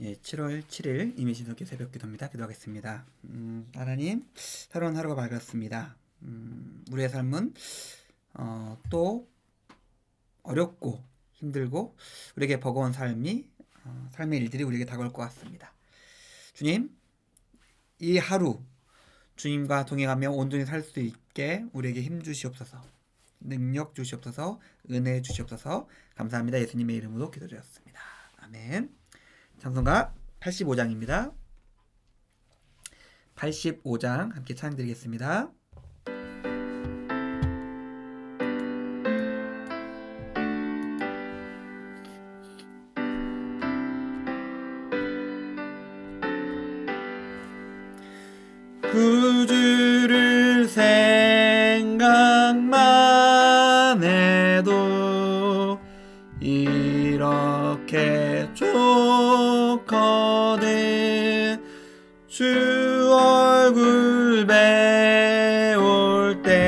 예, 7월 7일 이미신석의 새벽 기도입니다. 기도하겠습니다. 음, 하나님, 새로운 하루가 밝았습니다. 음, 우리의 삶은 어, 또 어렵고 힘들고 우리에게 버거운 삶이 어, 삶의 일들이 우리에게 다가올 것 같습니다. 주님, 이 하루 주님과 동행하며 온전히 살 수 있게 우리에게 힘 주시옵소서. 능력 주시옵소서. 은혜 주시옵소서. 감사합니다. 예수님의 이름으로 기도드렸습니다. 아멘. 찬송가 85장입니다. 85장 함께 찬양 드리겠습니다. 구주를 생각만 해도 이렇게 좋 거든 주 얼굴 배울 때야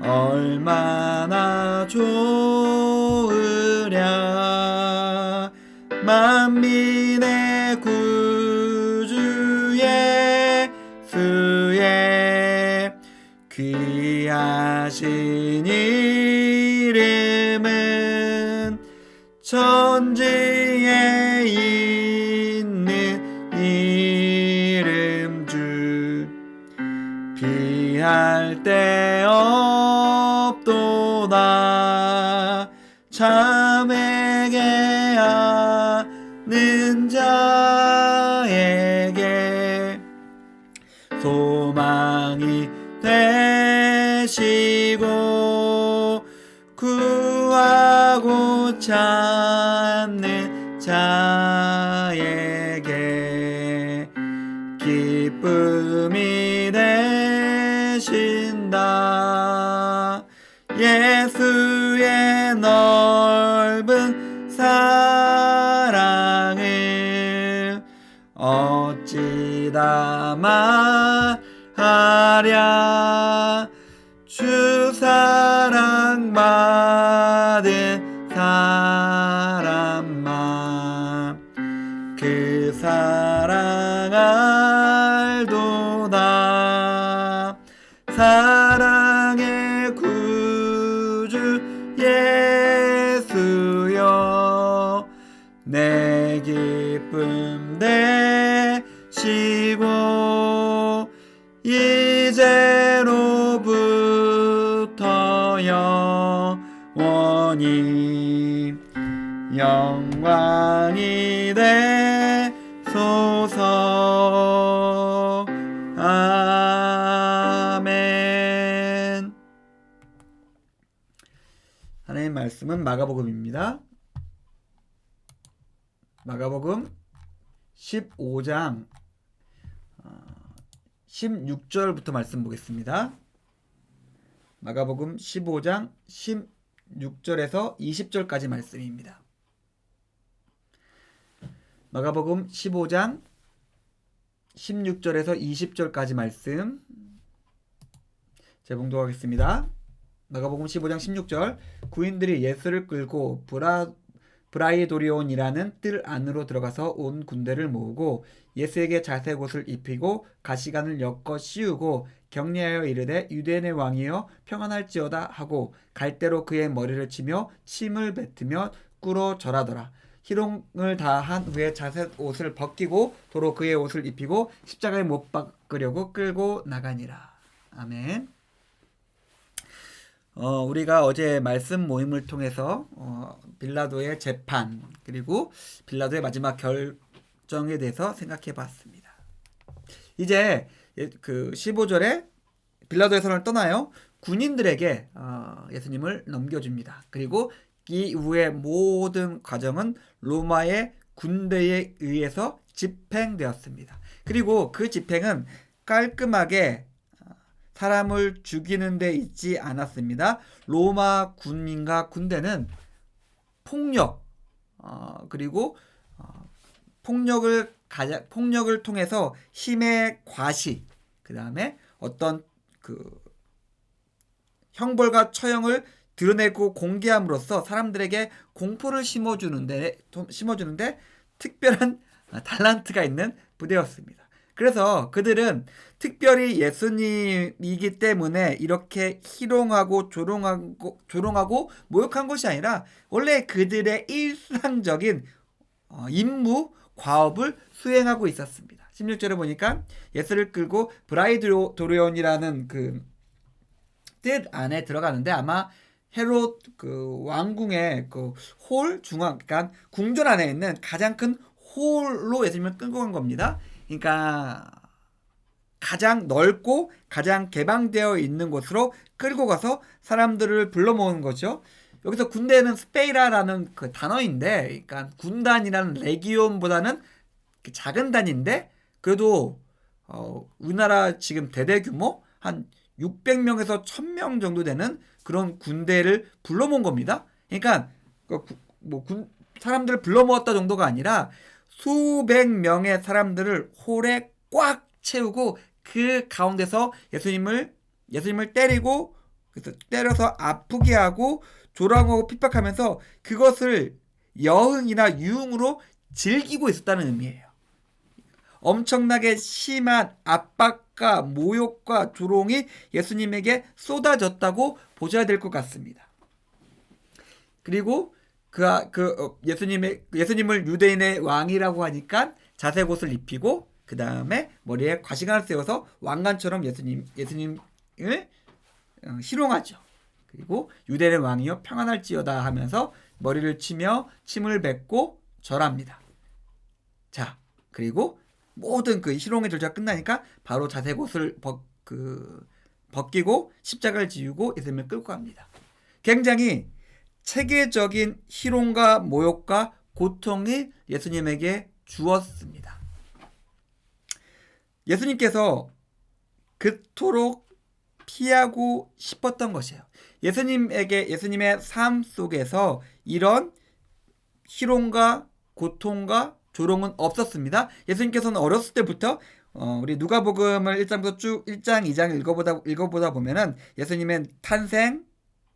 얼마나 좋으랴. 만민의 구주 예수의 귀하신 천지에 있는 이름 주 피할 데 없도다. 참에게 아는 자에게 소망이 되시고 구하고 찾는 자에게 기쁨이 되신다. 예수의 넓은 사랑을 어찌다 말하랴 사람만 그 사랑 알도다. 사랑의 구주 예수여 내 기쁨 되시고 이제로부터 영원히 영광이 되소서 아멘 하나님 말씀은 마가복음입니다. 마가복음 15장 16절부터 말씀 보겠습니다. 마가복음 15장 16절에서 20절까지 말씀입니다. 마가복음 15장 16절에서 20절까지 말씀 재봉독하겠습니다. 마가복음 15장 16절 구인들이 예수를 끌고 브라 브라이도리온이라는 뜰 안으로 들어가서 온 군대를 모으고 예수에게 자색 옷을 입히고 가시관을 엮어 씌우고 격려하여 이르되 유대인의 왕이여 평안할지어다 하고 갈대로 그의 머리를 치며 침을 뱉으며 꿇어 절하더라. 희롱을 다한 후에 자색 옷을 벗기고 도로 그의 옷을 입히고 십자가에 못 박으려고 끌고 나가니라. 아멘. 어, 우리가 어제 말씀 모임을 통해서 어, 빌라도의 재판 그리고 빌라도의 마지막 결정에 대해서 생각해 봤습니다. 이제 예- 그 15절에 빌라도의 선을 떠나요. 군인들에게 어, 예수님을 넘겨줍니다. 그리고 이 이후의 모든 과정은 로마의 군대에 의해서 집행되었습니다. 그리고 그 집행은 깔끔하게 사람을 죽이는 데 있지 않았습니다. 로마 군인과 군대는 폭력 어, 그리고 어, 폭력을 가자, 폭력을 통해서 힘의 과시 그 다음에 어떤 그 형벌과 처형을 드러내고 공개함으로써 사람들에게 공포를 심어주는데 심어주는데 특별한 달란트가 있는 부대였습니다. 그래서 그들은 특별히 예수님이기 때문에 이렇게 희롱하고 조롱하고 조롱하고 모욕한 것이 아니라 원래 그들의 일상적인 어, 임무 과업을 수행하고 있었습니다. 16절에 보니까 예수를 끌고 브라이드로리온이라는 그 뜻 안에 들어가는데 아마 헤롯 그 왕궁의 그 홀 중앙 그러니까 궁전 안에 있는 가장 큰 홀로 예수님을 끌고 간 겁니다. 그러니까 가장 넓고 가장 개방되어 있는 곳으로 끌고 가서 사람들을 불러 모은 거죠. 여기서 군대는 스페이라라는 그 단어인데, 그러니까 군단이라는 레기온보다는 작은 단인데, 그래도 어, 우리나라 지금 대대 규모 한 600명에서 1000명 정도 되는 그런 군대를 불러 모은 겁니다. 그러니까 그뭐 군, 사람들을 불러 모았다 정도가 아니라 수백 명의 사람들을 홀에 꽉 채우고 그 가운데서 예수님을 예수님을 때리고 그래서 때려서 아프게 하고 조롱하고 핍박하면서 그것을 여흥이나 유흥으로 즐기고 있었다는 의미예요. 엄청나게 심한 압박과 모욕과 조롱이 예수님에게 쏟아졌다고 보셔야 될 것 같습니다. 그리고 그, 그 어, 예수님의 예수님을 유대인의 왕이라고 하니까 자색 옷을 입히고 그 다음에 머리에 과시관을 세워서 왕관처럼 예수님 예수님을 어, 희롱하죠. 그리고 유대인의 왕이여 평안할지어다 하면서 머리를 치며 침을 뱉고 절합니다. 자 그리고 모든 그 희롱의 절차가 끝나니까 바로 자색 옷을 벗, 그, 벗기고 십자가를 지우고 예수님을 끌고 갑니다. 굉장히 체계적인 희롱과 모욕과 고통이 예수님에게 주었습니다. 예수님께서 그토록 피하고 싶었던 것이에요. 예수님에게 예수님의 삶 속에서 이런 희롱과 고통과 조롱은 없었습니다. 예수님께서는 어렸을 때부터 어, 우리 누가복음을 1장부터 쭉 1장, 2장 읽어보다 읽어보다 보면은 예수님의 탄생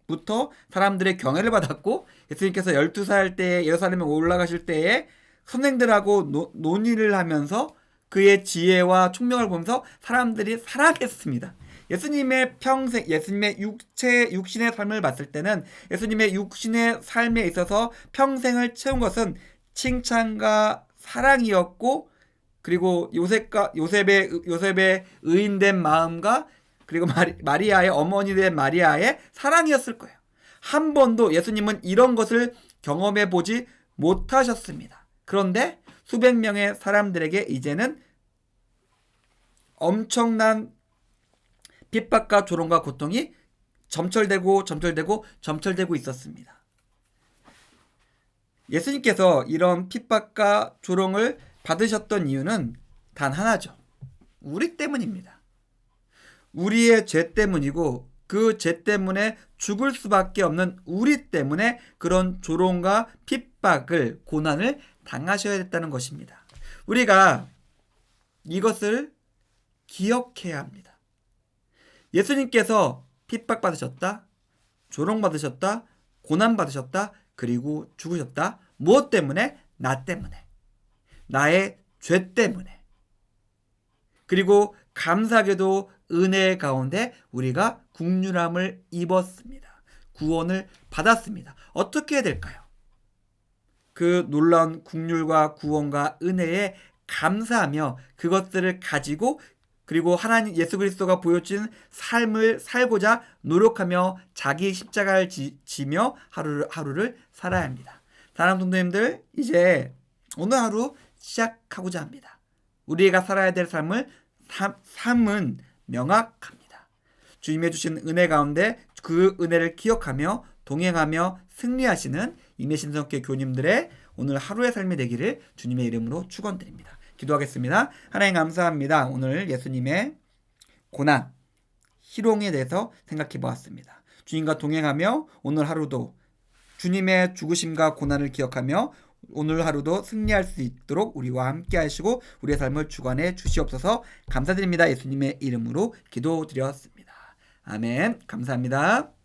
부터 사람들의 경애를 받았고 예수님께서 12살 때 예루살렘에 올라가실 때에 선생들하고 노, 논의를 하면서 그의 지혜와 총명을 보면서 사람들이 사랑했습니다. 예수님의 평생, 예수님의 육체, 육신의 삶을 봤을 때는 예수님의 육신의 삶에 있어서 평생을 채운 것은 칭찬과 사랑이었고 그리고 요셉과 요셉의 요셉의 의인된 마음과 그리고 마리, 아의 어머니 된 마리아의 사랑이었을 거예요. 한 번도 예수님은 이런 것을 경험해 보지 못하셨습니다. 그런데 수백 명의 사람들에게 이제는 엄청난 핍박과 조롱과 고통이 점철되고 점철되고 점철되고 있었습니다. 예수님께서 이런 핍박과 조롱을 받으셨던 이유는 단 하나죠. 우리 때문입니다. 우리의 죄 때문이고 그 죄 때문에 죽을 수밖에 없는 우리 때문에 그런 조롱과 핍박을 고난을 당하셔야 됐다는 것입니다. 우리가 이것을 기억해야 합니다. 예수님께서 핍박 받으셨다, 조롱 받으셨다, 고난 받으셨다, 그리고 죽으셨다. 무엇 때문에? 나 때문에. 나의 죄 때문에. 그리고 감사하게도 은혜 가운데 우리가 국률함을 입었습니다. 구원을 받았습니다. 어떻게 해야 될까요? 그 놀라운 국률과 구원과 은혜에 감사하며 그것들을 가지고 그리고 하나님 예수 그리스도가 보여준 삶을 살고자 노력하며 자기 십자가를 지, 며 하루를 하루를 살아야 합니다. 사랑 성도님들 이제 오늘 하루 시작하고자 합니다. 우리가 살아야 될 삶을 삶, 삶은 명확합니다. 주님의 주신 은혜 가운데 그 은혜를 기억하며 동행하며 승리하시는 임예신성교 교님들의 오늘 하루의 삶이 되기를 주님의 이름으로 축원드립니다. 기도하겠습니다. 하나님 감사합니다. 오늘 예수님의 고난, 희롱에 대해서 생각해 보았습니다. 주님과 동행하며 오늘 하루도 주님의 죽으심과 고난을 기억하며 오늘 하루도 승리할 수 있도록 우리와 함께 하시고 우리의 삶을 주관해 주시옵소서 감사드립니다. 예수님의 이름으로 기도드렸습니다. 아멘. 감사합니다.